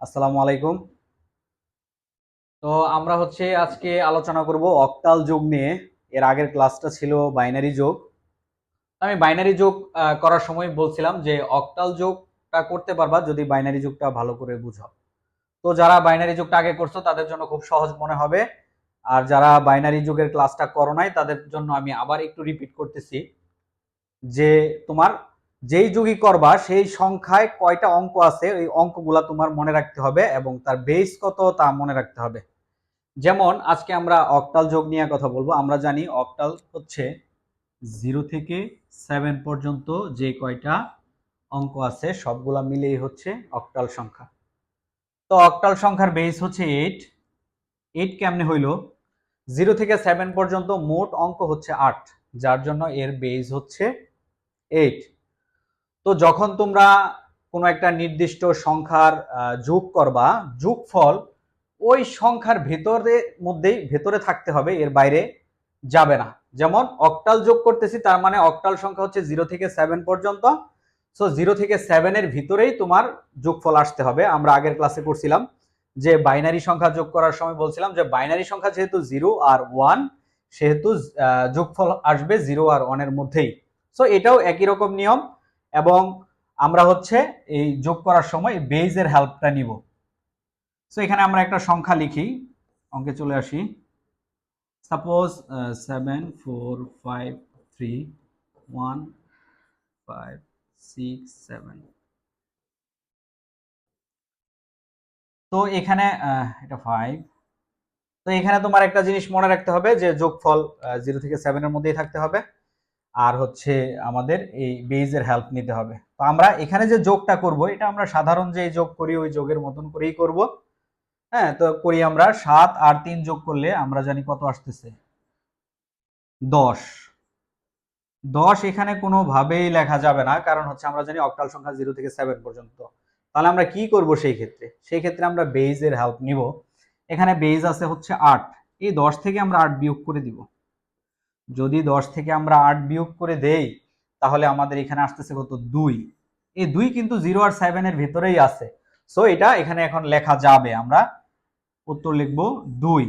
আসসালামু আলাইকুম। তো আমরা হচ্ছে আজকে আলোচনা করব অক্টাল যোগ নিয়ে। এর আগের ক্লাসটা ছিল বাইনারি যোগ। আমি বাইনারি যোগ করার সময় বলছিলাম যে অক্টাল যোগটা করতে পারবা যদি বাইনারি যোগটা ভালো করে বুঝো তো যারা বাইনারি যোগটা আগে করছ তাদের জন্য খুব সহজ মনে হবে। আর যারা বাইনারি যুগের ক্লাসটা করো নাই তাদের জন্য আমি আবার একটু রিপিট করতেছি। যে তোমার যেই যুগই করবা, সেই সংখ্যায় কয়টা অঙ্ক আছে ওই অঙ্কগুলা তোমার মনে রাখতে হবে এবং তার বেস কত তা মনে রাখতে হবে। যেমন, আজকে আমরা অক্টাল যোগ নিয়ে কথা বলব। আমরা জানি অক্টাল হচ্ছে জিরো থেকে সেভেন পর্যন্ত যে কয়টা অঙ্ক আছে, সবগুলা মিলেই হচ্ছে অক্টাল সংখ্যা। তো অক্টাল সংখ্যার বেস হচ্ছে এইট এইট কেমনে হইল? জিরো থেকে সেভেন পর্যন্ত মোট অঙ্ক হচ্ছে আট, যার জন্য এর বেস হচ্ছে এইট তো যখন তোমরা কোনো একটা নির্দিষ্ট সংখ্যার যোগ করবা, যোগফল ওই সংখ্যার ভেতরে, মধ্যেই ভেতরে থাকতে হবে, এর বাইরে যাবে না। যেমন অক্টাল যোগ করতেছি, তার মানে অক্টাল সংখ্যা হচ্ছে জিরো থেকে সেভেন পর্যন্ত। সো জিরো থেকে সেভেনের ভিতরেই তোমার যোগফল আসতে হবে। আমরা আগের ক্লাসে করছিলাম যে বাইনারি সংখ্যা যোগ করার সময় বলছিলাম যে বাইনারি সংখ্যা যেহেতু জিরো আর ওয়ান সেহেতু যোগফল আসবে জিরো আর ওয়ানের মধ্যেই। সো এটাও একই রকম নিয়ম। এবং আমরা হচ্ছে এই যোগ করার সময় বেইজের হেল্পটা নিব। সো এখানে আমরা একটা সংখ্যা লিখি। অঙ্কে চলে আসি। Suppose seven four five three one five six seven তো এখানে এটা ফাইভ তো এখানে তোমার একটা জিনিস মনে রাখতে হবে যে যোগফল জিরো থেকে সেভেনের মধ্যেই থাকতে হবে। আর হচ্ছে আমাদের এই বেইজের হেল্প নিতে হবে। তো আমরা এখানে যে যোগটা করব, এটা আমরা সাধারণ যে যোগ করি, ওই যোগের মতন করেই করব। হ্যাঁ তো করি আমরা সাত আর তিন যোগ করলে আমরা জানি কত আসতেছে? দশ। দশ এখানে কোনোভাবেই লেখা যাবে না, কারণ হচ্ছে আমরা জানি অক্টাল সংখ্যা জিরো থেকে সেভেন পর্যন্ত। তাহলে আমরা কি করব সেই ক্ষেত্রে? সেই ক্ষেত্রে আমরা বেইজের হেল্প নিব। এখানে বেইজ আছে হচ্ছে আট। এই দশ থেকে আমরা আট বিয়োগ করে দিব। যদি দশ থেকে আমরা আট বিয়োগ করে দেই, তাহলে আমাদের এখানে আসতেছে কত? দুই। এই দুই কিন্তু জিরো আর সেভেনের ভিতরেই আছে। সো এটা এখানে এখন লেখা যাবে। আমরা উত্তর লিখব দুই।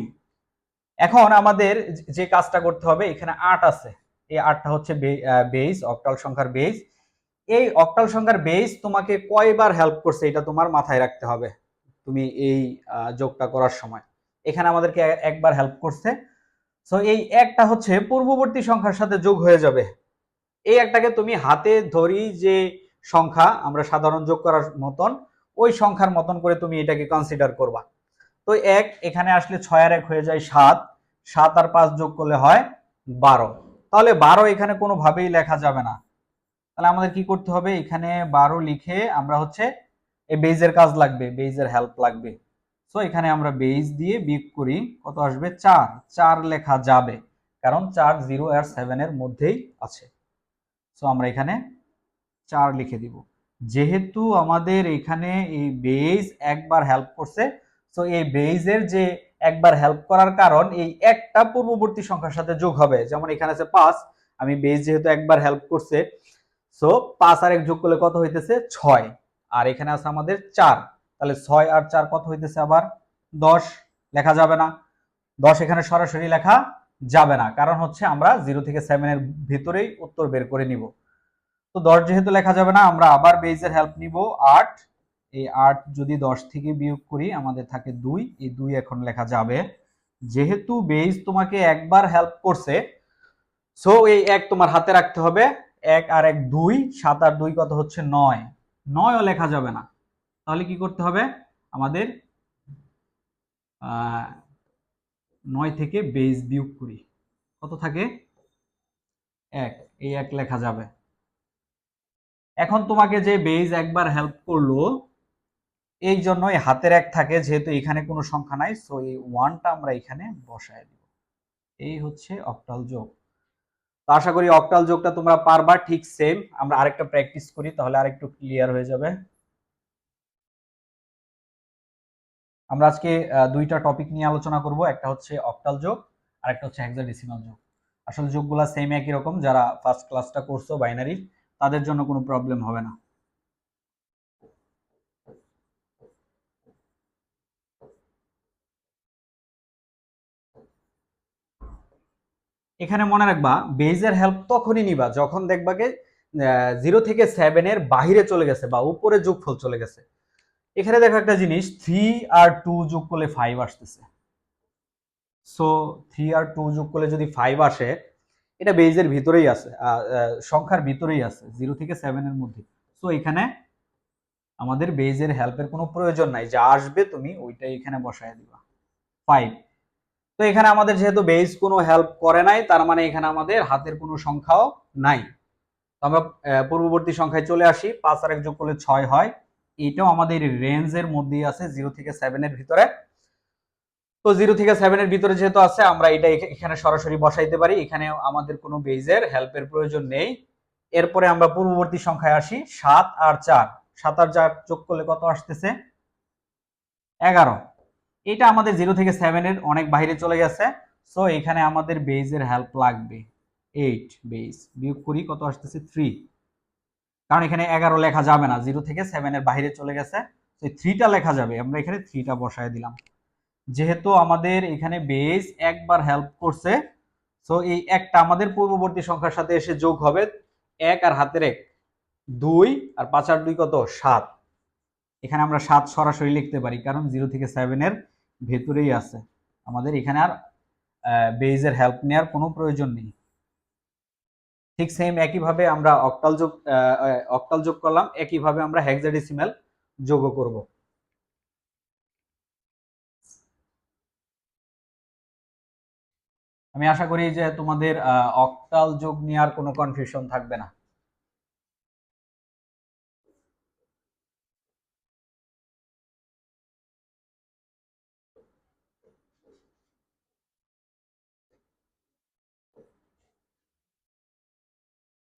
এখন আমাদের যে কাজটা করতে হবে, এখানে আট আছে। এই আটটা হচ্ছে বেস অক্টাল সংখ্যার বেস এই অক্টাল সংখ্যার বেস তোমাকে কয়বার হেল্প করছে, এটা তোমার মাথায় রাখতে হবে। তুমি এই যোগটা করার সময়। এখানে আমাদেরকে একবার হেল্প করছে। সো এই একটা হচ্ছে পূর্ববর্তী সংখ্যার সাথে যোগ হয়ে যাবে। এই একটাকে তুমি হাতে ধরি যে সংখ্যা আমরা সাধারণ যোগ করার মতন, ওই সংখ্যার মতন করে তুমি এটাকে কনসিডার করবা। তো এক, এখানে আসলে ছয় আর এক হয়ে যায় সাত। সাত আর পাঁচ যোগ করলে হয় বারো। তাহলে বারো এখানে কোনোভাবেই লেখা যাবে না। তাহলে আমাদের কি করতে হবে? এখানে বারো লিখে আমরা হচ্ছে, এই বেজের কাজ লাগবে বেজের হেল্প লাগবে। সো এখানে আমরা বেজ দিয়ে বিয়োগ করি, কত আসবে? চার। চার লেখা যাবে, কারণ চার জিরো আর সেভেনের মধ্যেই আছে। সো আমরা এখানে চার লিখে দিব। যেহেতু আমাদের এখানে এই বেজ একবার হেল্প করছে সো এই বেজের যে একবার হেল্প করার কারণ, এই একটা পূর্ববর্তী সংখ্যার সাথে যোগ হবে। যেমন এখানে আছে পাঁচ, আমি বেজ যেহেতু একবার হেল্প করছে সো পাঁচ আর এক যোগ করলে কত হইতেছে? ছয়। আর এখানে আছে আমাদের চার। তাহলে ছয় আর চার কত হইতেছে আবার? দশ। লেখা যাবে না। দশ এখানে সরাসরি লেখা যাবে না। কারণ হচ্ছে আমরা জিরো থেকে সেভেনের ভিতরেই উত্তর বের করে নিব। তো দশ যেহেতু লেখা যাবে না, আমরা আবার বেজের হেল্প নিব। আট। এই আট যদি দশ থেকে বিয়োগ করি, আমাদের থাকে দুই। এই দুই এখন লেখা যাবে। যেহেতু বেজ তোমাকে একবার হেল্প করছে সো এই এক তোমার হাতে রাখতে হবে। এক আর এক দুই, সাত আর দুই কত হচ্ছে নয়। নয়ও লেখা যাবে না। তাহলে কি করতে হবে? আমাদের নয় থেকে বেজ বিয়োগ করি। কত থাকে? এক। এই এক লেখা যাবে। এখন তোমাকে যে বেজ একবার হেল্প করল, এই জন্য এই হাতের এক থাকে, যেহেতু এখানে কোনো সংখ্যা নাই সো এই ওয়ানটা আমরা এখানে বসায় দিব। এই হচ্ছে অক্টাল যোগ। তো আশা করি অক্টাল যোগটা তোমরা পারবা, ঠিক সেম আমরা আরেকটা প্র্যাকটিস করি, তাহলে আরেকটু ক্লিয়ার হয়ে যাবে। আমরা আজকে দুইটা টপিক নিয়ে আলোচনা করব। একটা হচ্ছে অক্টাল যোগ, আর একটা হচ্ছে হেক্সাডেসিমাল যোগ। আসলে যোগগুলো সেম একই রকম, যারা ফার্স্ট ক্লাসটা করছ বাইনারি তাদের জন্য কোনো প্রবলেম হবে না। এখানে মনে রাখবা বেজের হেল্প তখনই নিবা যখন দেখবা যে জিরো থেকে সেভেনের বাহিরে চলে গেছে বা উপরে যোগফল চলে গেছে। এখানে দেখো একটা জিনিস থ্রি আর টু যোগ করলে ফাইভ আসতেছে। সো থ্রি আর টু যোগ করলে যদি ফাইভ আসে, এটা বেজের ভিতরেই আছে সংখ্যার ভিতরেই আছে জিরো থেকে সেভেনের মধ্যে। সো এখানে আমাদের বেজের হেল্পের কোনো প্রয়োজন নাই, যা আসবে তুমি ওইটাই এখানে বসায় দিবা। ফাইভ তো এখানে আমাদের যেহেতু বেজ কোনো হেল্প করে নাই, তার মানে এখানে আমাদের হাতের কোনো সংখ্যাও নাই। তো আমরা পূর্ববর্তী সংখ্যায় চলে আসি, পাঁচ আর এক যোগ করলে ছয় হয়। এটাও আমাদের রেঞ্জের মধ্যেই আছে জিরো থেকে সেভেনের ভিতরে। তো জিরো থেকে সেভেনের ভিতরে যেহেতু আছে, আমরা এটা এখানে সরাসরি বসাইতে পারি। এখানে আমাদের কোনো বেজের হেল্পের প্রয়োজন নেই। এরপরে আমরা পূর্ববর্তী সংখ্যায় আসি, সাত আর চার। সাত আর চার যোগ করলে কত আসতেছে? এগারো। এটা আমাদের জিরো থেকে সেভেনের অনেক বাইরে চলে গেছে। সো এখানে আমাদের বেজের হেল্প লাগবে। এইট বেজ বিয়োগ করি কত আসতেছে? থ্রি কারণ এখানে এগারো লেখা যাবে না জিরো থেকে সেভেনের বাইরে চলে গেছে, তো থ্রিটা লেখা যাবে। আমরা এখানে থ্রিটা বসায় দিলাম। যেহেতু আমাদের এখানে বেজ একবার হেল্প করছে সো এই একটা আমাদের পূর্ববর্তী সংখ্যার সাথে এসে যোগ হবে এক আর হাতের এক, দুই আর পাঁচ আর দুই কত? সাত। এখানে আমরা সাত সরাসরি লিখতে পারি, কারণ জিরো থেকে সেভেনের ভেতরেই আছে। আমাদের এখানে আর বেজের হেল্প নেওয়ার কোনো প্রয়োজন নেই। ঠিক সেম একইভাবে আমরা অক্টাল যোগ অক্টাল যোগ করলাম, একইভাবে আমরা হেক্সাডেসিমাল যোগও করব। আমি আশা করি যে তোমাদের অক্টাল যোগ নিয়ে আর কোনো কনফিউশন থাকবে না।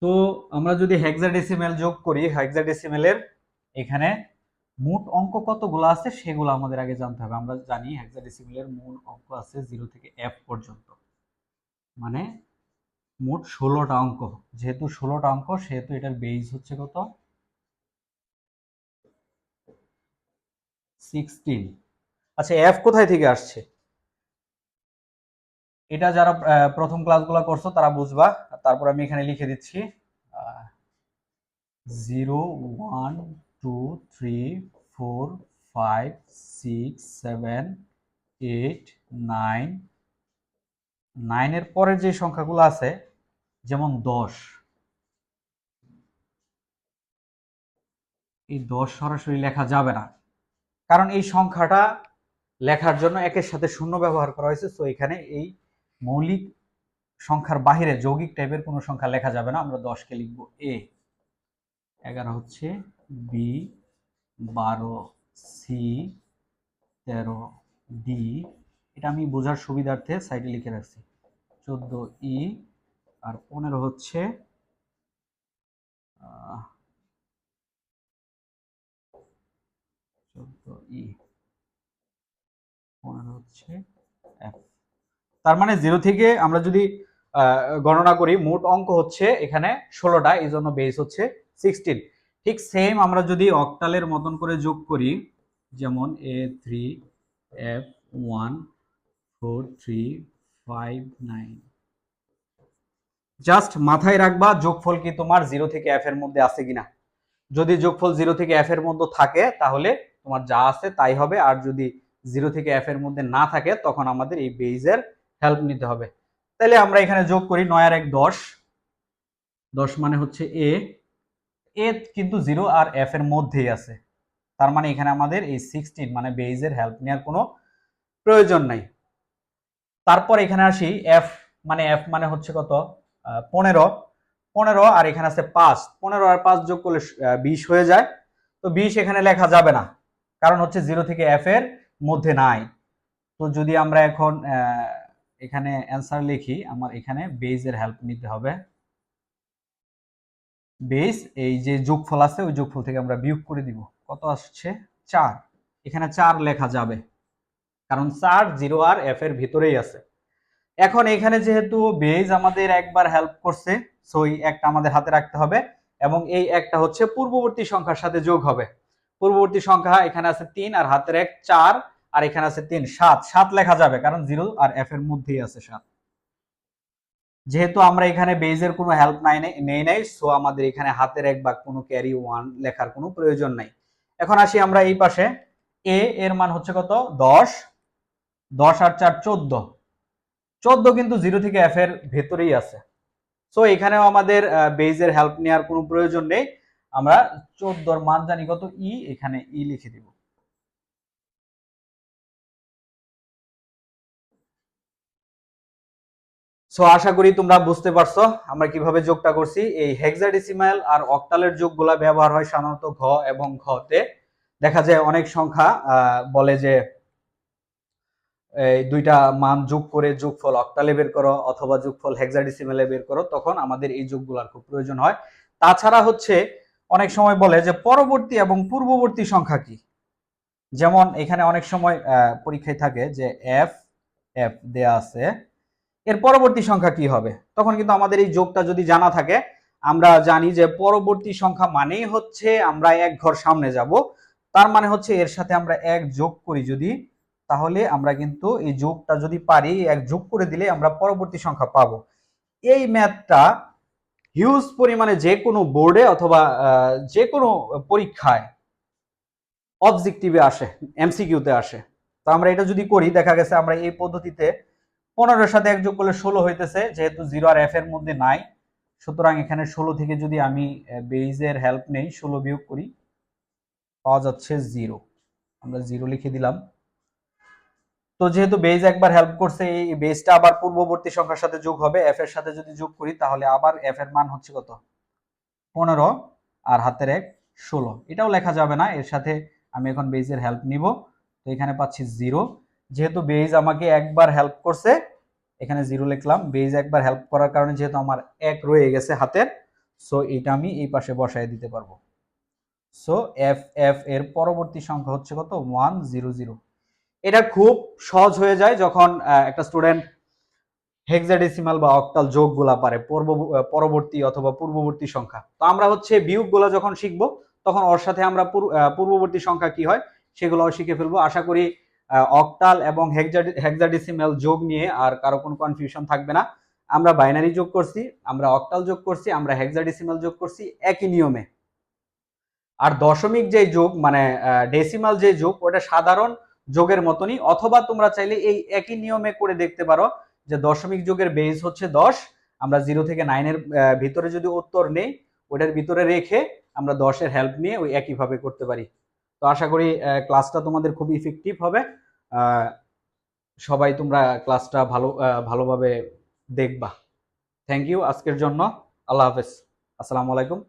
তো আমরা যদি হেক্সাডেসিমেল যোগ করি হেক্সাডেসিমেলের এখানে মোট অঙ্ক কতগুলো আছে সেগুলো আমাদের আগে জানতে হবে। আমরা জানি হেক্সাডেসিমেলের মূল অঙ্ক আছে জিরো থেকে এফ পর্যন্ত। মানে মোট ষোলোটা অঙ্ক। যেহেতু ষোলোটা অঙ্ক, সেহেতু এটার বেজ হচ্ছে কত? সিক্সটিন আচ্ছা এফ কোথায় থেকে আসছে? এটা যারা প্রথম ক্লাসগুলো করছ, তারা বুঝবা। তারপর আমি এখানে লিখে দিচ্ছি zero one two three four five six seven eight nine নাইনের পরের যে সংখ্যাগুলো আছে, যেমন দশ। এই দশ সরাসরি লেখা যাবে না। কারণ এই সংখ্যাটা লেখার জন্য একের সাথে শূন্য ব্যবহার করা হয়েছে তো এখানে এই মৌলিক সংখ্যার বাহিরে যৌগিক টাইপের কোনো সংখ্যা লেখা যাবে না, আমরা দশকে লিখব এ এগারো হচ্ছে বি বারো সি তেরো ডি এটা আমি বোঝার সুবিধার্থে সাইডে লিখে রাখছি। চোদ্দ ই আর পনেরো হচ্ছে চোদ্দ ই পনেরো হচ্ছে তার মানে জিরো থেকে আমরা যদি গণনা করি, মোট অঙ্ক হচ্ছে এখানে ষোলোটা এই জন্য বেস হচ্ছে সিক্সটিন ঠিক সেম আমরা যদি অক্টালের মতন করে যোগ করি, যেমন A three F one four three five nine just মাথায় রাখবা, যোগফল কি তোমার জিরো থেকে এফ এর মধ্যে আছে কিনা? যদি যোগফল জিরো থেকে এফ এর মধ্যে থাকে, তাহলে তোমার যা আছে তাই হবে, আর যদি জিরো থেকে এফ এর মধ্যে না থাকে, তখন আমাদের এই বেইজের হেল্প নিতে হবে। তাহলে আমরা এখানে যোগ করি নয় আর এক দশ। দশ মানে হচ্ছে এ এ কিন্তু জিরো আর এফ এর মধ্যেই আছে। তার মানে এখানে আমাদের এই সিক্সটিন মানে বেইজের হেল্প নেওয়ার কোনো প্রয়োজন নাই। তারপর এখানে আসি এফ মানে এফ মানে হচ্ছে কত? পনেরো। পনেরো আর এখানে আছে পাঁচ। পনেরো আর পাঁচ যোগ করলে বিশ হয়ে যায়। তো বিশ এখানে লেখা যাবে না। কারণ হচ্ছে জিরো থেকে এফ এর মধ্যে নাই। তো যদি আমরা এখন এখানে অ্যান্সার লিখি, আমার এখানে বেজের হেল্প নিতে হবে। বেস এই যে যোগফল আছে, ওই যোগফল থেকে আমরা বিয়োগ করে দিব। কত আসছে? চার। এখানে চার লেখা যাবে। কারণ চার জিরো আর এফ এর ভিতরেই আছে। এখন এখানে যেহেতু বেজ আমাদের একবার হেল্প করছে সো একটা আমাদের হাতে রাখতে হবে এবং এই একটা হচ্ছে পূর্ববর্তী সংখ্যার সাথে যোগ হবে। পূর্ববর্তী সংখ্যা এখানে আছে তিন আর হাতের এক চার। আর এখানে আছে তিন, সাত। সাত লেখা যাবে, কারণ জিরো আর এফ এর মধ্যেই আছে সাত। যেহেতু আমরা এখানে বেজের কোনো হেল্প নাই নেই নাই সো আমাদের এখানে হাতের এক বা কোনো ক্যারি ওয়ান লেখার কোনো প্রয়োজন নাই। এখন আসি আমরা এই পাশে। এ এর মান হচ্ছে কত? দশ। দশ আর চার, চোদ্দ। চোদ্দ কিন্তু জিরো থেকে এফ এর ভেতরেই আছে। সো এখানেও আমাদের বেজের হেল্প নেওয়ার কোনো প্রয়োজন নেই। আমরা চোদ্দর মান জানি কত? ই এখানে ই লিখে দিব। সো আশা করি তোমরা বুঝতে পারছ আমরা কীভাবে যোগটা করছি। এই হেক্সাডেসিমাল আর অক্টালের যোগগুলা ব্যবহার হয় সাধারণত ঘ এবং ঘতে। দেখা যায় অনেক সংখ্যা বলে যে, এই দুইটা মান যোগ করে যোগফল অক্টালে বের করো অথবা যোগফল হেক্সাডেসিমালে বের করো, তখন আমাদের এই যোগগুলার খুব প্রয়োজন হয়। তাছাড়া হচ্ছে, অনেক সময় বলে যে, পরবর্তী এবং পূর্ববর্তী সংখ্যা কি? যেমন এখানে অনেক সময় পরীক্ষায় থাকে যে এফ এফ দেয়া আছে এর পরবর্তী সংখ্যা কি হবে? তখন কিন্তু আমাদের এই যোগটা যদি জানা থাকে, আমরা জানি যে পরবর্তী সংখ্যা মানেই হচ্ছে আমরা এক ঘর সামনে যাব। তার মানে হচ্ছে এর সাথে আমরা এক যোগ করি যদি, তাহলে আমরা কিন্তু এই যোগটা যদি পারি, এক যোগ করে দিলে আমরা পরবর্তী সংখ্যা পাবো। এই ম্যাথটা হিউজ পরিমাণে যে কোনো বোর্ডে অথবা যে কোনো পরীক্ষায় অবজেক্টিভে আসে এমসিকিউতে আসে। তো আমরা এটা যদি করি, দেখা গেছে আমরা এই পদ্ধতিতে পনেরোর সাথে এক যোগ করলে ষোলো হইতেছে, যেহেতু জিরো আর এফ এর মধ্যে নাই। সুতরাং এখানে ষোলো থেকে যদি আমি বেইজের হেল্প নেই, ষোলো বিয়োগ করি, পাওয়া যাচ্ছে জিরো আমরা জিরো লিখে দিলাম। তো যেহেতু বেজ একবার হেল্প করছে, এই বেজটা আবার পূর্ববর্তী সংখ্যার সাথে যোগ হবে এফ এর সাথে যদি যোগ করি, তাহলে আবার এফ এর মান হচ্ছে কত? পনেরো আর হাতের এক, ষোলো। এটাও লেখা যাবে না, এর সাথে আমি এখন বেজের হেল্প নিব। তো এখানে পাচ্ছি জিরো যেহেতু বেজ আমাকে একবার হেল্প করছে, এখানে জিরো লিখলাম বেজ একবার হেল্প করার কারণে যেহেতু আমার এক রয়ে গেছে হাতের সো এটা আমি এই পাশে বসায় দিতে পারব। সো এফ এফ এর পরবর্তী সংখ্যা হচ্ছে কত? ওয়ান জিরো জিরো এটা খুব সহজ হয়ে যায় যখন একটা স্টুডেন্ট হেক্সাডেসিমাল বা অক্টাল যোগগুলা পারে, পূর্ব, পরবর্তী অথবা পূর্ববর্তী সংখ্যা। তো আমরা হচ্ছে বিয়োগগুলা যখন শিখব, তখন ওর সাথে আমরা পূর্ববর্তী সংখ্যা কি হয়, সেগুলো শিখে ফেলব। আশা করি অক্টাল এবং হেক্সাডেসিমাল যোগ নিয়ে আর কারও কোনো কনফিউশন থাকবে না। আমরা বাইনারি যোগ করছি, আমরা অক্টাল যোগ করছি, আমরা হেক্সাডেসিমাল যোগ করছি একই নিয়মে। আর দশমিক যে যোগ মানে ডেসিমাল যে যোগ, ওটা সাধারণ যোগের মতনই, অথবা তোমরা চাইলে এই একই নিয়মে করে দেখতে পারো যে দশমিক যোগের বেস হচ্ছে দশ, আমরা জিরো থেকে নাইনের ভিতরে যদি উত্তর নেই, ওটার ভিতরে রেখে আমরা দশের হেল্প নিয়ে ওই একইভাবে করতে পারি। তো আশা করি ক্লাসটা তোমাদের খুব ইফেক্টিভ হবে। সবাই তোমরা ক্লাসটা ভালো ভালোভাবে দেখবা। থ্যাংক ইউ আজকের জন্য। আল্লাহ হাফেজ। আসসালামু আলাইকুম।